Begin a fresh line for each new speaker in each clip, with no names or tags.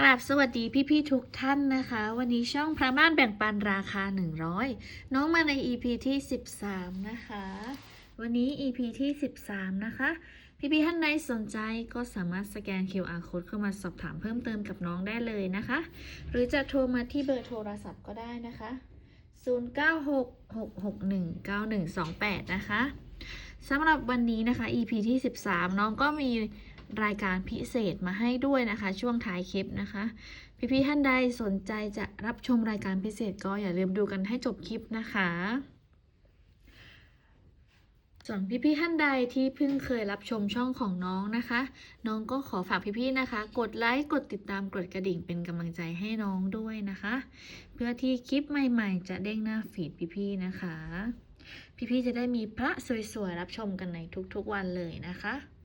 กราบสวัสดีพี่ๆทุกท่านนะคะ วันนี้ช่องพระม่านแบ่งปันราคา 100 น้องมาใน EP ที่ 13 นะคะ วันนี้ EP ที่ 13 นะคะ พี่ๆท่านใดสนใจก็สามารถสแกน QR code เข้ามาสอบถามเพิ่มเติมกับน้องได้เลยนะคะ หรือจะโทรมาที่เบอร์โทรศัพท์ก็ได้นะคะ 0966619128 นะคะสำหรับวันนี้นะคะ EP ที่ 13 น้องก็มี รายการพิเศษมาให้ด้วยนะคะ ช่วงท้ายคลิปนะคะ พี่ๆท่านใดสนใจจะรับชมรายการพิเศษก็อย่าลืมดูกันให้จบคลิปนะคะส่วนพี่ๆท่านใดที่เพิ่งเคยรับชมช่องของน้องนะคะ น้องก็ขอฝากพี่ๆนะคะ กดไลค์กดติดตามกดกระดิ่งเป็นกำลังใจให้น้องด้วยนะคะ เพื่อที่คลิปใหม่ๆ จะเด้งหน้าฟีดพี่ๆนะคะ พี่ๆจะได้มีพระสวยๆรับชมกันในทุกๆวันเลยนะคะ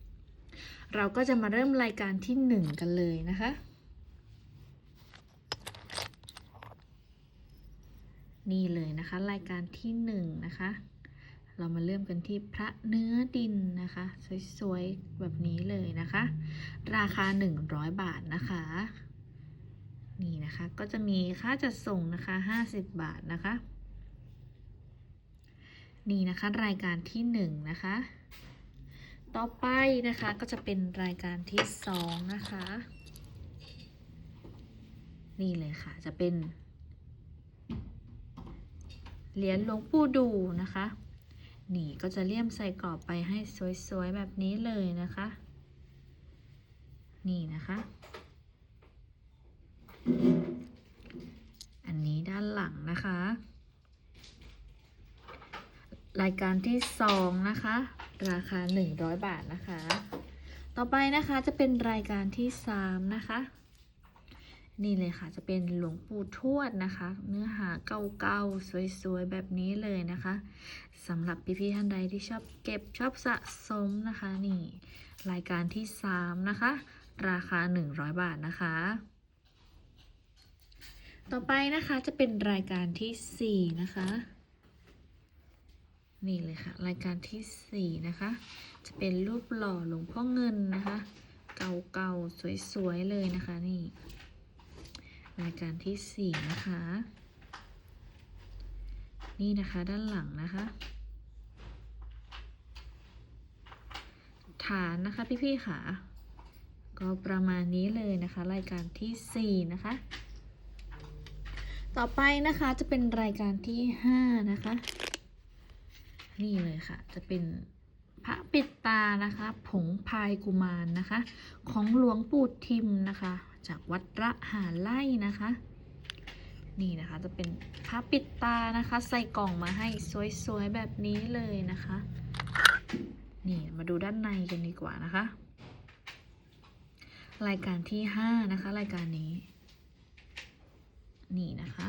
เราก็จะมาเริ่มรายการที่หนึ่งกันเลยนะคะ นี่เลยนะคะ รายการที่หนึ่งนะคะ เรามาเริ่มกันที่พระเนื้อดินนะคะ สวยๆ แบบนี้เลยนะคะ ราคา 100 บาทนะคะ นี่นะคะก็จะมีค่าจัดส่งนะคะ 50 บาทนะคะ นี่นะคะรายการที่หนึ่งนะคะ ต่อไปนะคะก็จะเป็นรายการที่สองนะคะ นี่เลยค่ะจะเป็น เหรียญหลวงปู่ดูนะคะ นี่ก็จะเลี่ยมใส่กรอบไปให้สวยๆ แบบนี้เลยนะคะ นี่นะคะ อันนี้ด้านหลังนะคะ รายการที่สองนะคะ ราคา 100 บาทนะคะ ต่อไปนะคะจะเป็นรายการที่สามนะคะ นี่เลยค่ะจะเป็นหลวงปู่ทวดนะคะ เนื้อหาเก่าๆสวยๆ แบบนี้เลยนะคะสำหรับพี่ๆท่านใดที่ชอบเก็บชอบสะสมนะคะ นี่ รายการที่สามนะคะ ราคา 100 บาทนะคะต่อไปนะคะจะเป็นรายการที่สี่นะคะ นี่เลยค่ะ รายการที่สี่นะคะ จะเป็นรูปหล่อหลวงพ่อเงินนะคะ เก่าๆ สวยๆ เลยนะคะนี่ รายการที่สี่นะคะ นี่นะคะด้านหลังนะคะ ฐานนะคะพี่ๆค่ะ ก็ประมาณนี้เลยนะคะ รายการที่สี่นะคะ ต่อไปนะคะจะเป็นรายการที่ห้านะคะ นี่เลยค่ะ จะเป็นพระปิดตานะคะ ผงพายกุมารนะคะ ของหลวงปู่ทิมนะคะ จากวัดระหาไล่นะคะ นี่นะคะจะเป็นพระปิดตานะคะ ใส่กล่องมาให้สวยๆแบบนี้เลยนะคะ นี่มาดูด้านในกันดีกว่านะคะ รายการที่ห้านะคะ รายการนี้ นี่นะคะ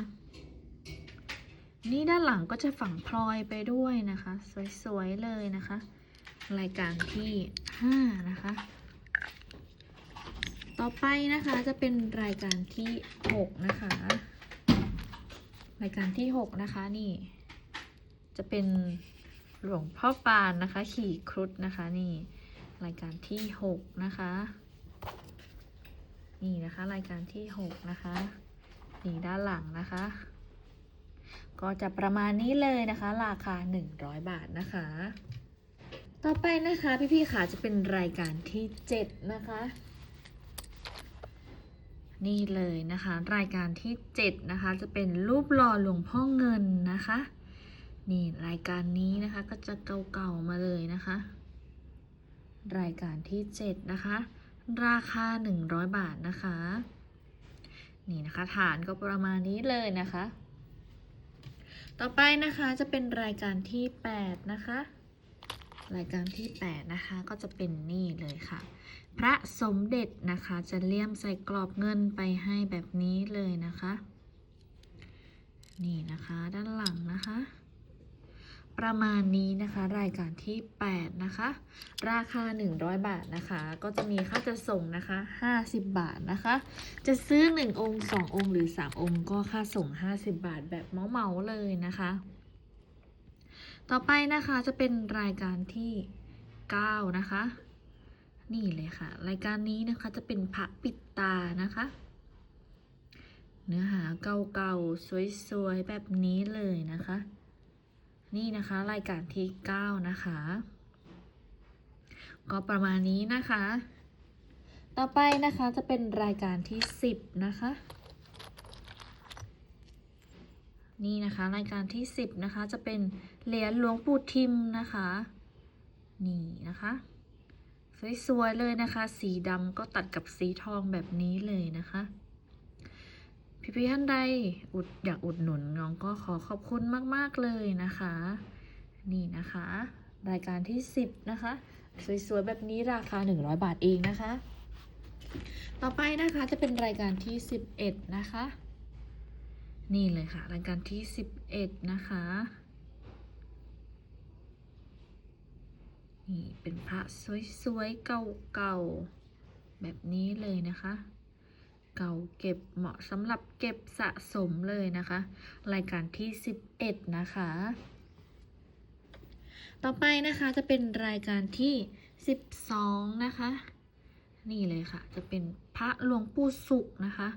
นี่ด้านหลังก็จะฝังพลอยไปด้วยนะคะ สวยๆเลยนะคะ รายการที่ห้านะคะ ต่อไปนะคะจะเป็นรายการที่หกนะคะ รายการที่หกนะคะนี่ จะเป็นหลวงพ่อปานนะคะ ขี่ครุฑนะคะนี่ รายการที่หกนะคะ นี่นะคะรายการที่หกนะคะ นี่ด้านหลังนะคะ ก็จะประมาณนี้เลยนะคะ ราคา 100 บาทนะคะ ต่อไปนะคะพี่ๆค่ะจะเป็นรายการที่ 7 นะคะ นี่เลยนะคะ รายการที่ 7 นะคะ จะเป็นรูปหล่อหลวงพ่อเงินนะคะ นี่รายการนี้นะคะก็จะเก่าๆมาเลยนะคะ รายการที่ 7 นะคะ ราคา 100 บาทนะคะ นี่นะคะฐานก็ประมาณนี้เลยนะคะ ต่อไปนะคะจะเป็นรายการที่ 8 นะคะ รายการที่ 8 นะคะก็จะเป็นนี่เลยค่ะ พระสมเด็จนะคะจะเลี่ยมใส่กรอบเงินไปให้แบบนี้เลยนะคะ นี่นะคะด้านหลังนะคะ ประมาณนี้นะคะ รายการที่ 8 นะคะ ราคา 100 บาทนะคะ ก็จะมีค่าจะส่งนะคะ 50 บาทนะคะ จะซื้อ 1 องค์ 2 องค์ หรือ 3 องค์ ก็ค่าส่ง 50 บาทแบบเมาๆเลยนะคะ ต่อไปนะคะจะเป็นรายการที่ 9 นะคะ นี่เลยค่ะ รายการนี้นะคะจะเป็นพระปิดตานะคะ เนื้อหาเก่าๆสวยๆแบบนี้เลยนะคะ นี่นะคะรายการที่ 9 นะคะ ก็ประมาณนี้นะคะ ต่อไปนะคะจะเป็นรายการที่ 10 นะคะ นี่นะคะรายการที่ 10 นะคะ จะเป็นเหรียญหลวงปู่ทิมนะคะ นี่นะคะสวยๆเลยนะคะ สีดำก็ตัดกับสีทองแบบนี้เลยนะคะ พี่พี่ๆท่านใดอุดอยากอุดหนุนน้องก็ขอขอบคุณมากๆเลยนะคะ นี่นะคะ รายการที่ 10 นะคะ สวยๆแบบนี้ราคา 100 บาทเองนะคะ ต่อไปนะคะจะเป็นรายการที่ 11 นะคะ นี่เลยค่ะ รายการที่ 11 นะคะนี่เป็นพระสวยๆเก่าๆแบบนี้เลยนะคะ เก่าเก็บเหมาะสำหรับเก็บสะสมเลยนะคะ รายการที่ 11 นะคะ ต่อไปนะคะจะเป็นรายการที่ 12 นะคะ นี่เลยค่ะ จะเป็นพระหลวงปู่สุขนะคะ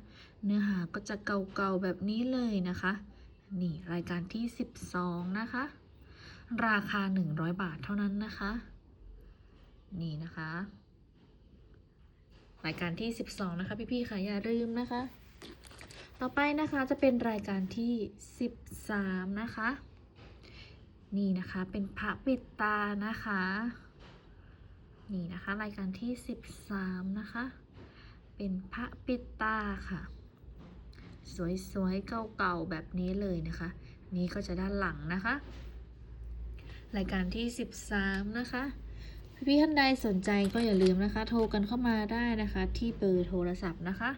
เนื้อหาก็จะเก่าๆแบบนี้เลยนะคะ นี่รายการที่ 12 นะคะ ราคา 100 บาทเท่านั้นนะคะ นี่นะคะ รายการที่ 12 นะคะ พี่ๆค่ะอย่าลืมนะคะ ต่อไปนะคะจะเป็นรายการที่ 13 นะคะ นี่นะคะเป็นพระปิดตานะคะ นี่นะคะรายการที่ 13 นะคะ เป็นพระปิดตาค่ะ สวยๆเก่าๆแบบนี้เลยนะคะ นี่ก็จะด้านหลังนะคะ รายการที่ 13 นะคะ พี่ท่านใดสนใจก็อย่าลืมนะคะ โทรกันเข้ามาได้นะคะ ที่เบอร์โทรศัพท์นะคะ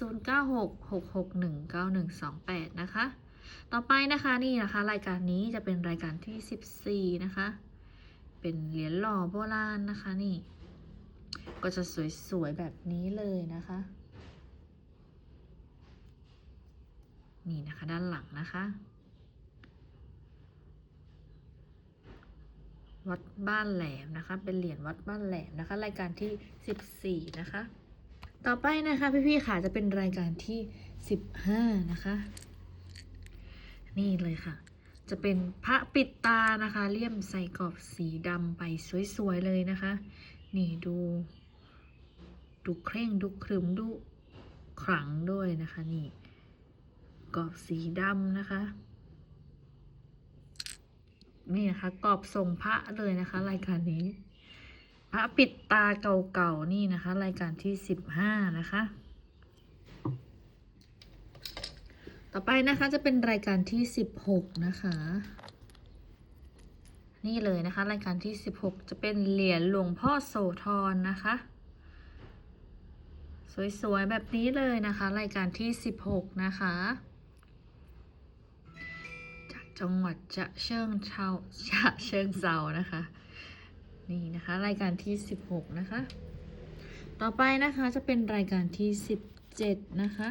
0966619128 นะคะ ต่อไปนะคะนี่นะคะ รายการนี้จะเป็นรายการที่ 14 นะคะ เป็นเหรียญหล่อโบราณนะคะนี่ ก็จะสวยๆ แบบนี้เลยนะคะ นี่นะคะด้านหลังนะคะ วัดบ้านแหลมนะคะ เป็นเหรียญวัดบ้านแหลมนะคะ รายการที่ 14 นะคะ ต่อไปนะคะพี่ๆค่ะจะเป็นรายการที่ 15 นะคะ นี่เลยค่ะ จะเป็นพระปิดตานะคะ เลี่ยมใส่กรอบสีดำไปสวยๆเลยนะคะ นี่ดู ดูเคร่งดูครึมดูขลังด้วยนะคะ นี่กรอบสีดำนะคะ นี่นะคะกรอบทรงพระเลยนะคะ รายการนี้ พระปิดตาเก่าๆนี่นะคะ รายการที่สิบห้านะคะ ต่อไปนะคะจะเป็นรายการที่สิบหกนะคะ นี่เลยนะคะ รายการที่สิบหกจะเป็นเหรียญหลวงพ่อโสธรนะคะ สวยๆแบบนี้เลยนะคะ รายการที่สิบหกนะคะ จังหวัดจะเชิงเชาจะเชิงเซานะคะ นี่นะคะ รายการที่ 16 นะคะ ต่อไปนะคะจะเป็นรายการที่ 17 นะคะ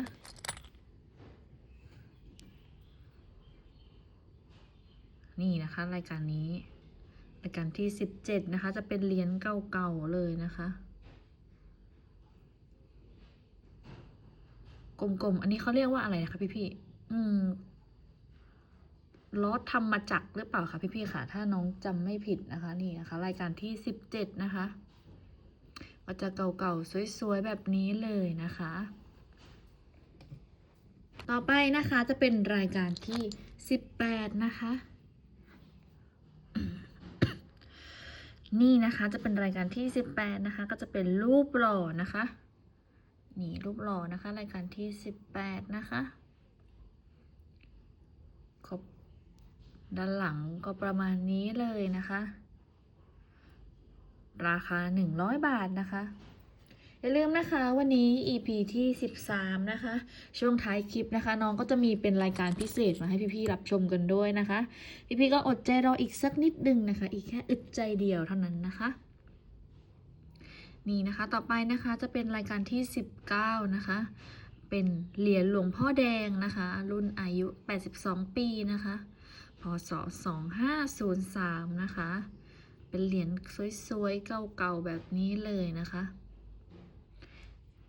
นี่นะคะรายการนี้รายการที่17นะคะ จะเป็นเหรียญเก่าๆเลยนะคะ กลมๆ อันนี้เขาเรียกว่าอะไรนะคะพี่ๆอืม ล้อทำมาจากหรือเปล่าคะพี่ๆค่ะ ถ้าน้องจำไม่ผิดนะคะ นี่นะคะ รายการที่สิบเจ็ดนะคะก็จะเก่าๆ สวยๆ แบบนี้เลยนะคะ ต่อไปนะคะจะเป็นรายการที่สิบแปดนะคะ นี่นะคะจะเป็นรายการที่สิบแปดนะคะ ก็จะเป็นรูปหล่อนะคะ นี่รูปหล่อนะคะ รายการที่สิบแปดนะคะครบ ด้านหลังก็ประมาณนี้เลยนะคะ ราคา 100 บาทนะคะ อย่าลืมนะคะวันนี้ EP ที่ 13 นะคะ ช่วงท้ายคลิปนะคะ น้องก็จะมีเป็นรายการพิเศษมาให้พี่ๆรับชมกันด้วยนะคะ พี่ๆก็อดใจรออีกสักนิดนึงนะคะ อีกแค่อึดใจเดียวเท่านั้นนะคะนี่นะคะ ต่อไปนะคะจะเป็นรายการที่ 19 นะคะ เป็นเหรียญหลวงพ่อแดงนะคะ รุ่นอายุ 82 ปีนะคะ พศ 2503 นะคะ เป็นเหรียญสวยๆ เก่าๆ แบบนี้เลยนะคะ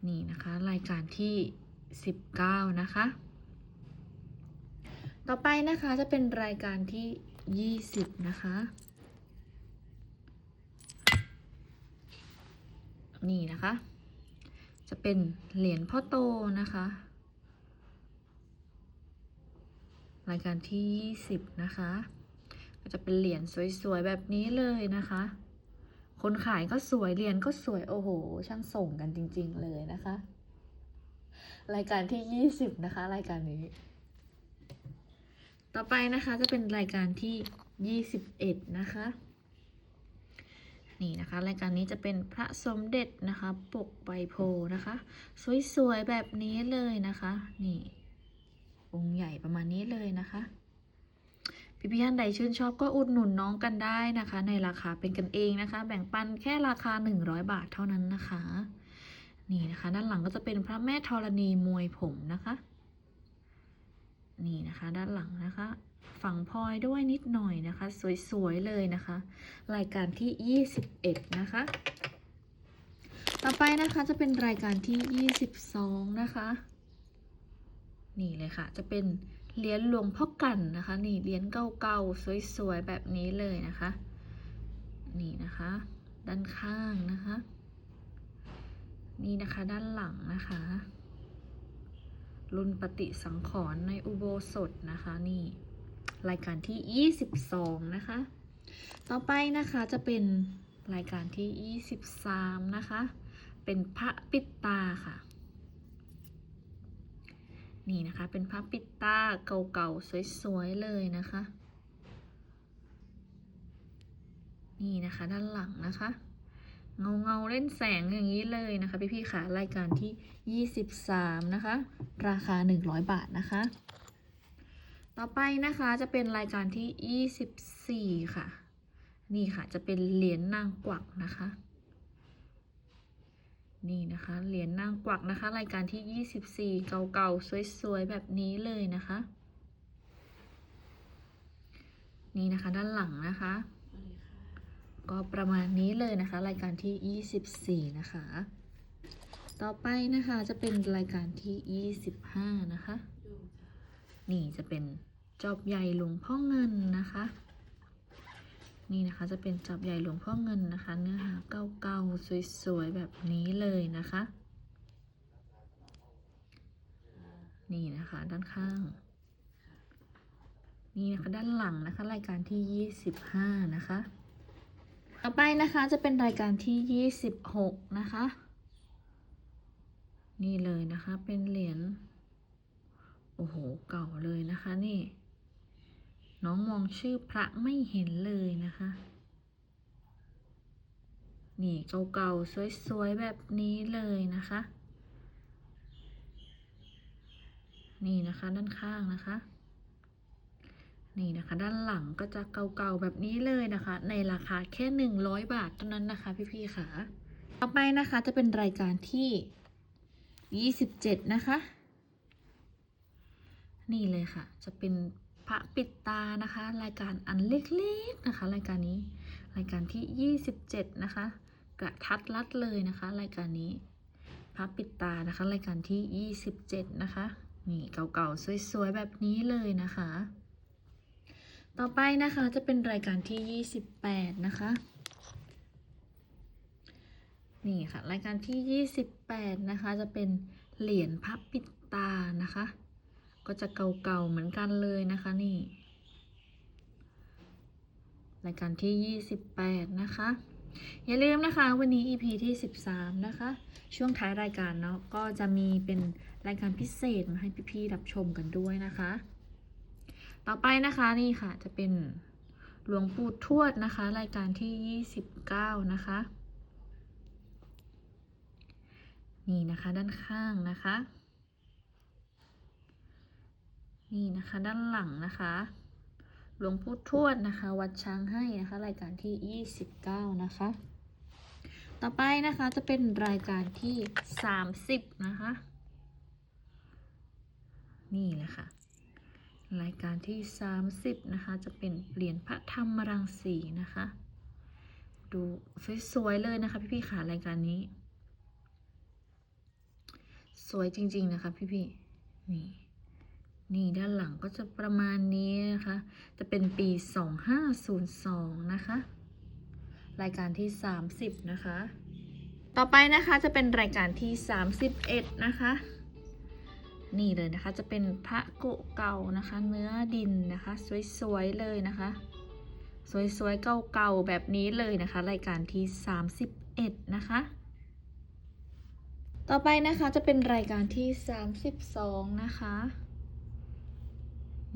นี่นะคะ รายการที่ 19 นะคะ ต่อไปนะคะจะเป็นรายการที่ 20 นะคะ นี่นะคะ จะเป็นเหรียญพ่อโตนะคะ รายการที่20นะคะ ก็จะเป็นเหรียญสวยๆ แบบนี้เลยนะคะ คนขายก็สวย เหรียญก็สวย โอ้โห ช่างส่งกันจริง ๆ เลยนะคะ รายการที่ 20 นะคะ รายการนี้ ต่อไปนะคะจะเป็นรายการที่ 21 นะคะ นี่นะคะ รายการนี้จะเป็นพระสมเด็จนะคะ ปกใบโพนะคะ สวยๆ แบบนี้เลยนะคะ นี่ องค์ใหญ่ประมาณนี้เลยนะคะพี่พี่ท่านใดชื่นชอบก็อุดหนุนน้องกันได้นะคะ ในราคาเป็นกันเองนะคะ แบ่งปันแค่ราคา 100 บาทเท่านั้นนะคะ นี่นะคะ ด้านหลังก็จะเป็นพระแม่ธรณีมวยผมนะคะ นี่นะคะ ด้านหลังนะคะฝั่งพลอยด้วยนิดหน่อยนะคะ สวยๆเลยนะคะ รายการที่ 21 นะคะ ต่อไปนะคะจะเป็นรายการที่ 22 นะคะ นี่เลยค่ะ จะเป็นเหรียญหลวงพ่อกันนะคะ นี่เหรียญเก่าๆสวยๆแบบนี้เลยนะคะ นี่นะคะ ด้านข้างนะคะ นี่นะคะด้านหลังนะคะรุ่นปฏิสังขรณ์ในอุโบสถนะคะ นี่ รายการที่ 22 นะคะ ต่อไปนะคะจะเป็นรายการที่ 23 นะคะ เป็นพระปิดตาค่ะ นี่นะคะ เป็นพระปิดตาเก่าๆ สวยๆ เลยนะคะ นี่นะคะด้านหลังนะคะ เงาเงาเล่นแสงอย่างนี้เลยนะคะ พี่ๆค่ะรายการที่ 23 นะคะ ราคา 100 บาทนะคะ ต่อไปนะคะจะเป็นรายการที่ 24 ค่ะ นี่ค่ะจะเป็นเหรียญนางกวักนะคะ นี่นะคะเหรียญนางกวักนะคะ รายการที่ 24 เก่าๆ สวยๆ แบบนี้เลยนะคะ นี่นะคะด้านหลังนะคะ ก็ประมาณนี้เลยนะคะ รายการที่ 24 นะคะ ต่อไปนะคะจะเป็นรายการที่ 25 นะคะ นี่จะเป็นจอบใหญ่หลวงพ่อเงินนะคะ นี่นะคะจะเป็นจอบใหญ่หลวงพ่อเงินนะคะ เนื้อหาเก่าๆสวยๆแบบนี้เลยนะคะ นี่นะคะด้านข้าง นี่นะคะด้านหลังนะคะ รายการที่ 25 นะคะ ต่อไปนะคะจะเป็นรายการที่ 26 นะคะ นี่เลยนะคะเป็นเหรียญโอ้โหเก่าเลยนะคะนี่ น้องมองชื่อพระไม่เห็นเลยนะคะ นี่เก่าๆ สวยๆ แบบนี้เลยนะคะ นี่นะคะด้านข้างนะคะ นี่นะคะด้านหลังก็จะเก่าๆ แบบนี้เลยนะคะ ในราคาแค่ 100 บาทเท่านั้นนะคะ พี่ๆค่ะ ต่อไปนะคะจะเป็นรายการที่ 27 นะคะ นี่เลยค่ะ จะเป็น พระปิดตานะคะ รายการอันเล็กๆนะคะ รายการนี้รายการที่ 27 นะคะ กระทัดรัดเลยนะคะ รายการนี้พระปิดตานะคะ รายการที่ 27 นะคะนี่เก่าๆสวยๆแบบนี้เลยนะคะ ต่อไปนะคะจะเป็นรายการที่ 28 นะคะนี่ค่ะรายการที่ 28 นะคะ จะเป็นเหรียญพระปิดตานะคะ ก็จะเก่าๆเหมือนกันเลยนะคะนี่ รายการที่ 28 นะคะ อย่าลืมนะคะวันนี้ EP ที่ 13 นะคะ ช่วงท้ายรายการเนาะก็จะมีเป็นรายการพิเศษมาให้พี่ๆรับชมกันด้วยนะคะ ต่อไปนะคะนี่ค่ะจะเป็นหลวงปู่ทวดนะคะ รายการที่ 29 นะคะ นี่นะคะด้านข้างนะคะ นี่นะคะด้านหลังนะคะหลวงปู่ทวดนะคะ วัดช้างให้นะคะ รายการที่ 29 นะคะ ต่อไปนะคะจะเป็นรายการที่ 30 นะคะ นี่เลยค่ะรายการที่ 30 นะคะ จะเป็นเหรียญพระธรรมรังสีนะคะ ดูสวยๆเลยนะคะ พี่ๆค่ะรายการนี้ สวยจริง ๆ นะคะ พี่ๆนี่ นี่ด้านหลังก็จะประมาณนี้นะคะ จะเป็นปี 2502 นะคะ รายการที่ 30 นะคะ ต่อไปนะคะจะเป็นรายการที่ 31 นะคะ นี่เลยนะคะจะเป็นพระโกะเก่านะคะ เนื้อดินนะคะ สวยๆเลยนะคะ สวยๆเก่าๆแบบนี้เลยนะคะ รายการที่ 31 นะคะต่อไปนะคะจะเป็นรายการที่ 32 นะคะ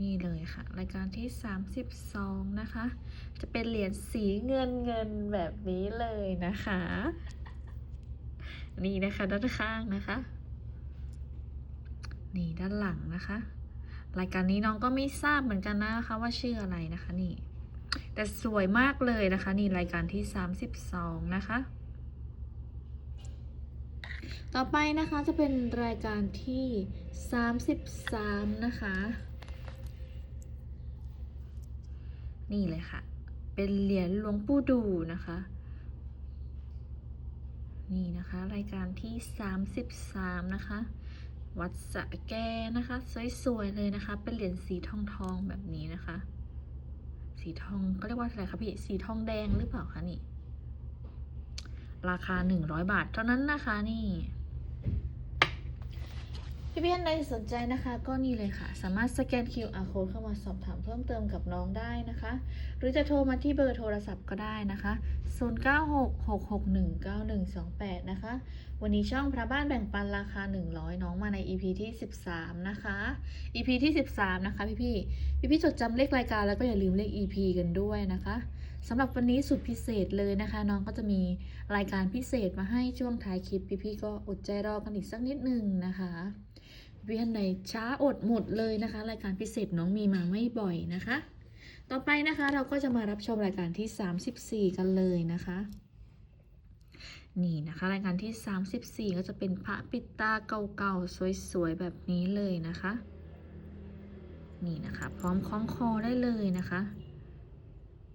นี่เลยค่ะ รายการที่ 32 นะคะ จะเป็นเหรียญสีเงินเงินแบบนี้เลยนะคะ นี่นะคะด้านข้างนะคะ นี่ด้านหลังนะคะ รายการนี้น้องก็ไม่ทราบเหมือนกันนะคะว่าชื่ออะไรนะคะนี่ แต่สวยมากเลยนะคะ นี่รายการที่ 32 นะคะต่อไปนะคะจะเป็นรายการที่ 33 นะคะ นี่เลยค่ะ เป็นเหรียญหลวงปู่ดูนะคะ นี่นะคะ รายการที่ 33 นะคะ วัดสะแกนะคะ สวยๆเลยนะคะ เป็นเหรียญสีทองทองๆแบบนี้นะคะ สีทองก็เรียกว่าอะไรคะพี่ สีทองแดงหรือเปล่าคะนี่ ราคา 100 บาทเท่านั้นนะคะนี่ พี่พี่ท่านใดสนใจนะคะ ก็นี่เลยค่ะ สามารถสแกน QR code เข้ามาสอบถามเพิ่มเติมกับน้องได้นะคะ หรือจะโทรมาที่เบอร์โทรศัพท์ก็ได้นะคะ 0966619128 นะคะ วันนี้ช่องพระบ้านแบ่งปันราคา 100 น้องมาใน EP ที่ 13 นะคะ EP ที่ 13 นะคะ พี่พี่พี่พี่ๆจดจำเลขรายการแล้วก็อย่าลืมเลข EP กันด้วยนะคะสำหรับวันนี้สุดพิเศษเลยนะคะ น้องก็จะมีรายการพิเศษมาให้ช่วงท้ายคลิป พี่พี่ๆก็อดใจรอกันอีกสักนิดนึงนะคะ พี่ท่านใดช้าอดหมดเลยนะคะ รายการพิเศษน้องมีมาไม่บ่อยนะคะ ต่อไปนะคะเราก็จะมารับชมรายการที่ 34 กันเลยนะคะนี่นะคะรายการที่ 34 ก็จะเป็นพระปิตาเก่าๆ สวยๆ แบบนี้เลยนะคะ นี่นะคะ พร้อมคล้องคอได้เลยนะคะ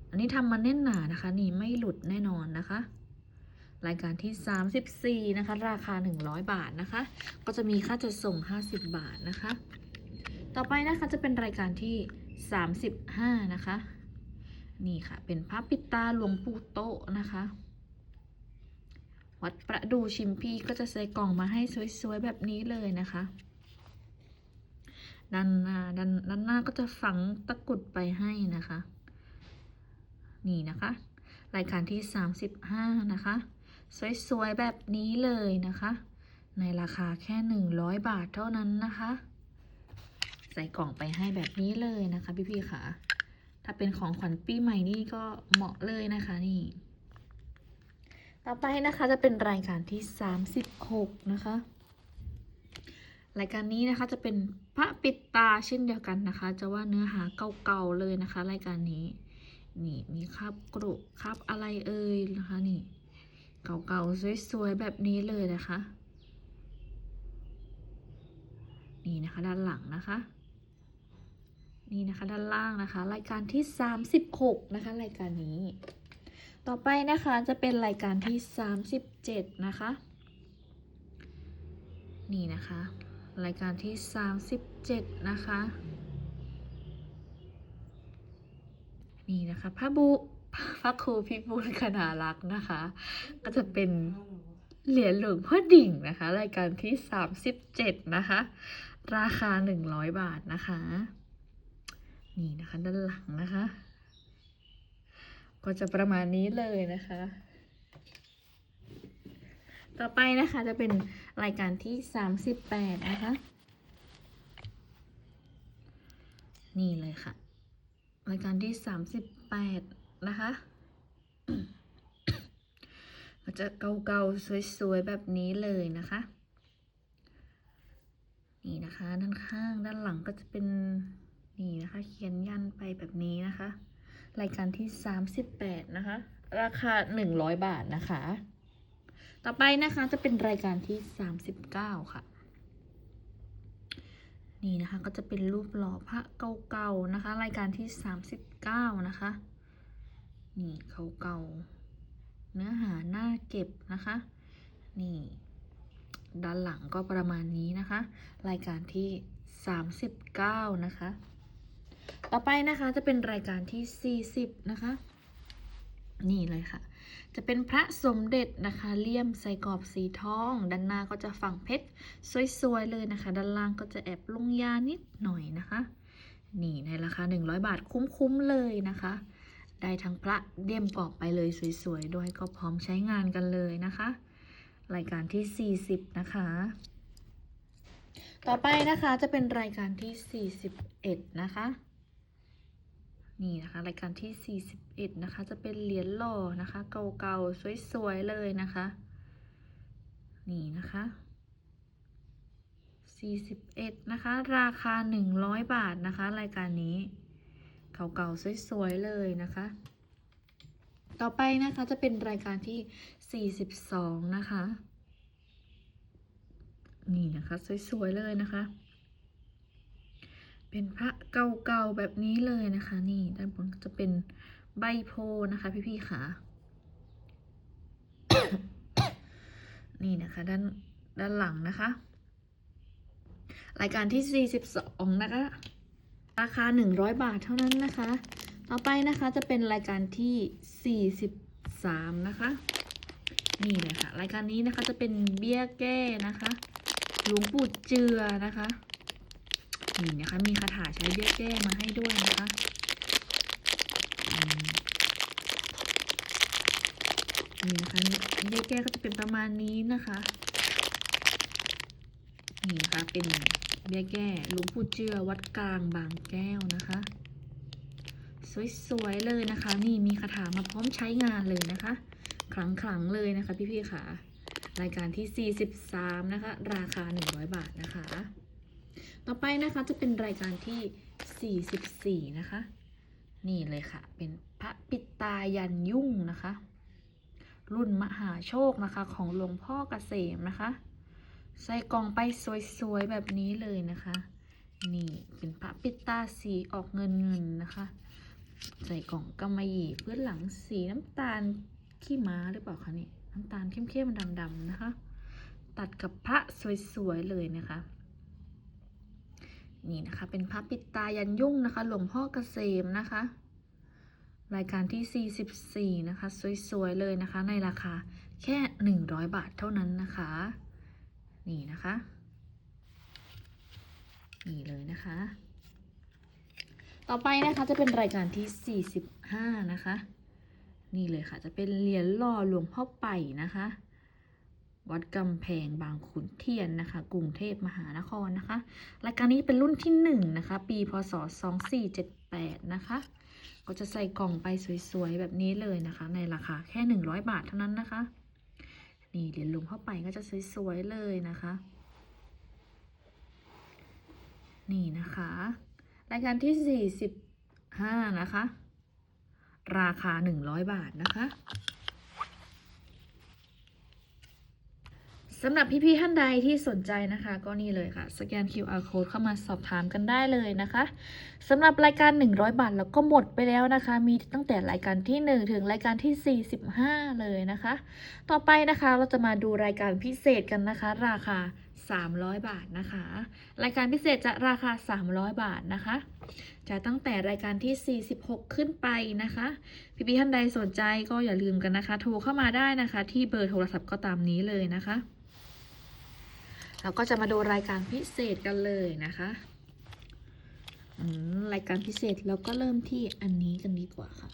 อันนี้ทำมาแน่นหนานะคะ นี่ไม่หลุดแน่นอนนะคะ รายการที่ 34 นะคะ ราคา 100 บาทนะคะ ก็จะมีค่าจัดส่ง 50 บาทนะคะ ต่อไปนะคะจะเป็นรายการที่ 35 นะคะ นี่ค่ะ เป็นพระปิตาหลวงปู่โตนะคะ วัดประดูชิมพีก็จะใส่กล่องมาให้สวยๆ แบบนี้เลยนะคะด้านหน้าด้านด้านหน้าก็จะฝังตะกรุดไปให้นะคะ นี่นะคะ รายการที่ 35 นะคะ สวยๆ แบบนี้เลยนะคะ ในราคาแค่ 100 บาทเท่านั้นนะคะ ใส่กล่องไปให้แบบนี้เลยนะคะพี่ๆค่ะ ถ้าเป็นของขวัญปีใหม่นี่ก็เหมาะเลยนะคะนี่ ต่อไปนะคะจะเป็นรายการที่ 36 นะคะรายการนี้นะคะจะเป็นพระปิดตาเช่นเดียวกันนะคะ จะว่าเนื้อหาเก่าๆเลยนะคะ รายการนี้ นี่มีคราบกรุคราบอะไรเอ่ยนะคะนี่ เก่าๆสวยๆแบบนี้เลยนะคะ นี่นะคะด้านหลังนะคะ นี่นะคะด้านล่างนะคะ รายการที่ 36 นะคะ รายการนี้ ต่อไปนะคะจะเป็นรายการที่ 37 นะคะ นี่นะคะ รายการที่ 37 นะคะ นี่นะคะพระบุ พระครูพิบูลคณารักษ์นะคะ ก็จะเป็นเหรียญหลวงพ่อดิ่งนะคะ รายการที่ 37 นะคะ ราคา 100 บาทนะคะ นี่นะคะ ด้านหลังนะคะ ก็จะประมาณนี้เลยนะคะ ต่อไปนะคะจะเป็นรายการที่ 38 นะคะ นี่เลยค่ะ รายการที่ 38 นะคะก็จะเก่าๆสวยๆแบบนี้เลยนะคะ นี่นะคะ ด้านข้างด้านหลังก็จะเป็นนี่นะคะ เขียนยันไปแบบนี้นะคะ รายการที่ 38 นะคะ ราคา 100 บาทนะคะ ต่อไปนะคะจะเป็นรายการที่ 39 ค่ะนี่นะคะก็จะเป็นรูปหล่อพระเก่าๆนะคะ รายการที่ 39 นะคะ นี่เขาเก่า เนื้อหาหน้าเก็บนะคะ นี่ ด้านหลังก็ประมาณนี้นะคะ รายการที่ 39 นะคะ ต่อไปนะคะจะเป็นรายการที่ 40 นะคะ นี่เลยค่ะ จะเป็นพระสมเด็จนะคะ เลี่ยมใส่กรอบสีทอง ด้านหน้าก็จะฝั่งเพชรสวยๆเลยนะคะ ด้านล่างก็จะแอบลงยานิดหน่อยนะคะ นี่ในราคา 100 บาทคุ้มๆเลยนะคะ ได้ทั้งพระเลี่ยมกรอบไปเลยสวยๆ ด้วยก็พร้อมใช้งานกันเลยนะคะ รายการที่ 40 นะคะ ต่อไปนะคะจะเป็นรายการที่ 41 นะคะ นี่นะคะ รายการที่ 41 นะคะ จะเป็นเหรียญหล่อนะคะ เก่าๆ สวยๆ เลยนะคะ นี่นะคะ41 นะคะ ราคา 100 บาทนะคะ รายการนี้ เก่าๆ สวยๆ เลยนะคะ ต่อไปนะคะจะเป็นรายการที่ 42 นะคะ นี่นะคะ สวยๆ เลยนะคะ เป็นพระเก่าๆ แบบนี้เลยนะคะ นี่ด้านบนก็จะเป็นใบโพนะคะ พี่ๆค่ะนี่นะคะด้านด้านหลังนะคะ รายการที่ 42 นะคะ ราคา 100 บาทเท่านั้นนะคะ ต่อไปนะคะจะเป็นรายการที่ 43 นะคะ นี่เลยค่ะ รายการนี้นะคะจะเป็นเบี้ยแก้นะคะ หลวงปู่เจือนะคะ นี่นะคะมีคาถาใช้เบี้ยแก้มาให้ด้วยนะคะนี่นะคะเบี้ยแก้ก็จะเป็นประมาณนี้นะคะ นี่นะคะเป็น เบี้ยแก้หลวงปู่เจือวัดกลางบางแก้วนะคะ สวยๆเลยนะคะ นี่มีคาถามาพร้อมใช้งานเลยนะคะขลังๆเลยนะคะ พี่ๆค่ะ รายการที่ 43 นะคะ ราคา 100 บาทนะคะ ต่อไปนะคะจะเป็นรายการที่ 44 นะคะ นี่เลยค่ะ เป็นพระปิตายันยุ่งนะคะ รุ่นมหาโชคนะคะของหลวงพ่อเกษมนะคะ ใส่กล่องไปสวยๆแบบนี้เลยนะคะ นี่เป็นพระปิตาสีออกเงินเงินๆนะคะ ใส่กล่องกำมะหยี่พื้นหลังสีน้ำตาลขี้ม้าหรือเปล่าคะนี่น้ำตาลเข้มๆดำๆนะคะ ตัดกับพระสวยๆเลยนะคะ นี่นะคะ เป็นพระปิตายันยุ่งนะคะ หลวงพ่อเกษมนะคะรายการที่ 44 นะคะ สวย ๆ เลยนะคะ ในราคาแค่ 100 บาทเท่านั้นนะคะ นี่นะคะ นี่เลยนะคะ ต่อไปนะคะจะเป็นรายการที่ 45 นะคะ นี่เลยค่ะจะเป็นเหรียญหล่อหลวงพ่อไป่นะคะ วัดกำแพงบางขุนเทียนนะคะ กรุงเทพมหานครนะคะ รายการนี้เป็นรุ่นที่ 1 นะคะ ปีพศ 2478 นะคะก็จะใส่กล่องไปสวยๆ แบบนี้เลยนะคะ ในราคาแค่ 100 บาทเท่านั้นนะคะ นี่เหรียญหลวงพ่อไปก็จะสวยๆเลยนะคะ นี่นะคะ รายการที่ 45 นะคะ ราคา 100 บาทนะคะ สำหรับพี่ๆท่านใดที่สนใจนะคะ ก็นี่เลยค่ะ สแกน QR code เข้ามาสอบถามกันได้เลยนะคะสำหรับรายการ 100 บาทแล้วก็หมดไปแล้วนะคะ มีตั้งแต่รายการที่ 1 ถึงรายการที่ 45 เลยนะคะ ต่อไปนะคะเราจะมาดูรายการพิเศษกันนะคะ ราคา 300 บาทนะคะ รายการพิเศษจะราคา 300 บาทนะคะ จะตั้งแต่รายการที่ 46 ขึ้นไปนะคะ พี่ๆท่านใดสนใจก็อย่าลืมกันนะคะ โทรเข้ามาได้นะคะ ที่เบอร์โทรศัพท์ก็ตามนี้เลยนะคะ เราก็จะมาดูรายการพิเศษกันเลยนะคะรายการพิเศษเราก็เริ่มที่อันนี้กันดีกว่าค่ะ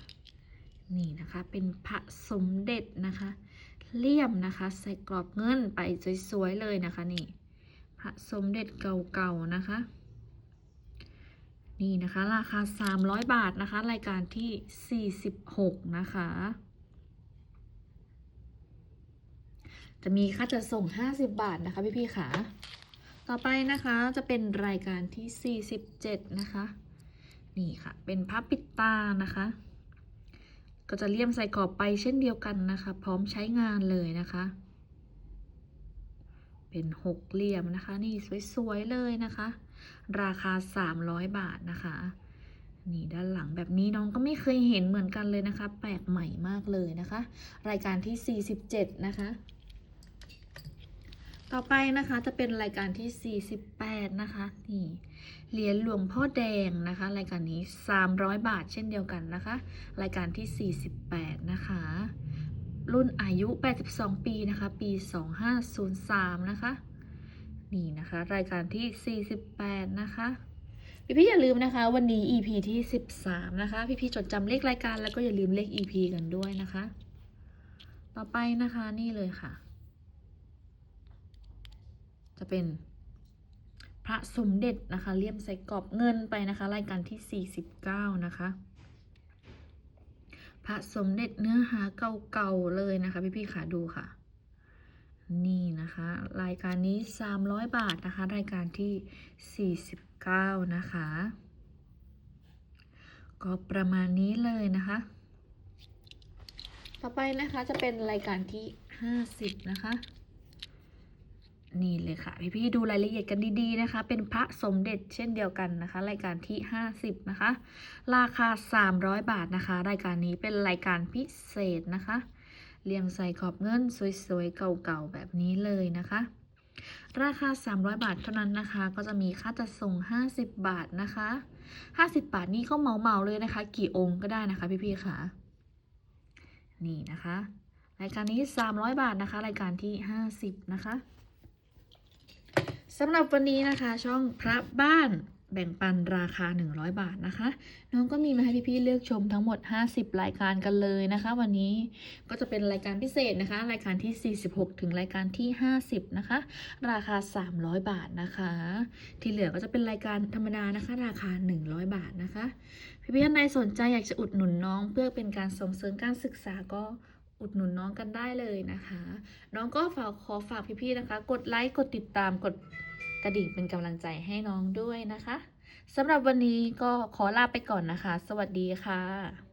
นี่นะคะเป็นพระสมเด็จนะคะ เลี่ยมนะคะ ใส่กรอบเงินไปสวยๆเลยนะคะ นี่ พระสมเด็จเก่าๆนะคะ นี่นะคะ ราคา 300 บาทนะคะ รายการที่ 46 นะคะ จะมีค่าจัดส่ง 50 บาทนะคะพี่ๆค่ะ ต่อไปนะคะจะเป็นรายการที่ 47 นะคะ นี่ค่ะ เป็นพับปิดตานะคะ ก็จะเลี่ยมใส่กรอบไปเช่นเดียวกันนะคะ พร้อมใช้งานเลยนะคะ เป็นหกเหลี่ยมนะคะ นี่สวยๆเลยนะคะ ราคา 300 บาทนะคะนี่ด้านหลังแบบนี้น้องก็ไม่เคยเห็นเหมือนกันเลยนะคะ แปลกใหม่มากเลยนะคะ รายการที่ 47 นะคะ ต่อไปนะคะจะเป็นรายการที่ 48 นะคะ นี่เหรียญหลวงพ่อแดงนะคะ รายการนี้ 300 บาทเช่นเดียวกันนะคะ รายการที่ 48 นะคะ รุ่นอายุ 82 ปีนะคะ ปี 2503 นะคะ นี่นะคะ รายการที่ 48 นะคะพี่ๆอย่าลืมนะคะ วันนี้ EP ที่ 13 นะคะ พี่ๆจดจำเลขรายการแล้วก็อย่าลืมเลข EP กันด้วยนะคะ ต่อไปนะคะนี่เลยค่ะ จะเป็นพระสมเด็จนะคะเลี่ยมใส่กรอบเงินไปนะคะ รายการที่ 49 นะคะ พระสมเด็จเนื้อหาเก่าๆเลยนะคะ พี่ๆขาดูค่ะ นี่นะคะ รายการนี้ 300 บาทนะคะ รายการที่ 49 นะคะ ก็ประมาณนี้เลยนะคะ ต่อไปนะคะจะเป็นรายการที่ 50 นะคะ นี่เลยค่ะ พี่ๆดูรายละเอียดกันดีๆนะคะ เป็นพระสมเด็จเช่นเดียวกันนะคะ รายการที่ 50 นะคะ ราคา 300 บาทนะคะ รายการนี้เป็นรายการพิเศษนะคะเรียงใส่ขอบเงินสวยๆ เก่าๆ แบบนี้เลยนะคะ ราคา 300 บาทเท่านั้นนะคะ ก็จะมีค่าจัดส่ง 50 บาทนะคะ 50 บาทนี่ก็เหมาๆ เลยนะคะ กี่องค์ก็ได้นะคะพี่ๆค่ะนี่นะคะ รายการนี้ 300 บาทนะคะ รายการที่ 50 นะคะ สำหรับวันนี้นะคะ ช่องพระบ้านแบ่งปันราคา 100 บาทนะคะ น้องก็มีมาให้พี่ๆเลือกชมทั้งหมด 50 รายการกันเลยนะคะ วันนี้ก็จะเป็นรายการพิเศษนะคะ รายการที่ 46 ถึงรายการที่ 50 นะคะ ราคา 300 บาทนะคะ ที่เหลือก็จะเป็นรายการธรรมดานะคะ ราคา 100 บาทนะคะ พี่ๆท่านใดสนใจอยากจะอุดหนุนน้องเพื่อเป็นการส่งเสริมการศึกษาก็ อุดหนุนน้องกันได้เลยนะคะ น้องก็ฝากขอฝากพี่ๆนะคะ กดไลค์กดติดตามกดกระดิ่งเป็นกำลังใจให้น้องด้วยนะคะสำหรับวันนี้ก็ขอลาไปก่อนนะคะ สวัสดีค่ะ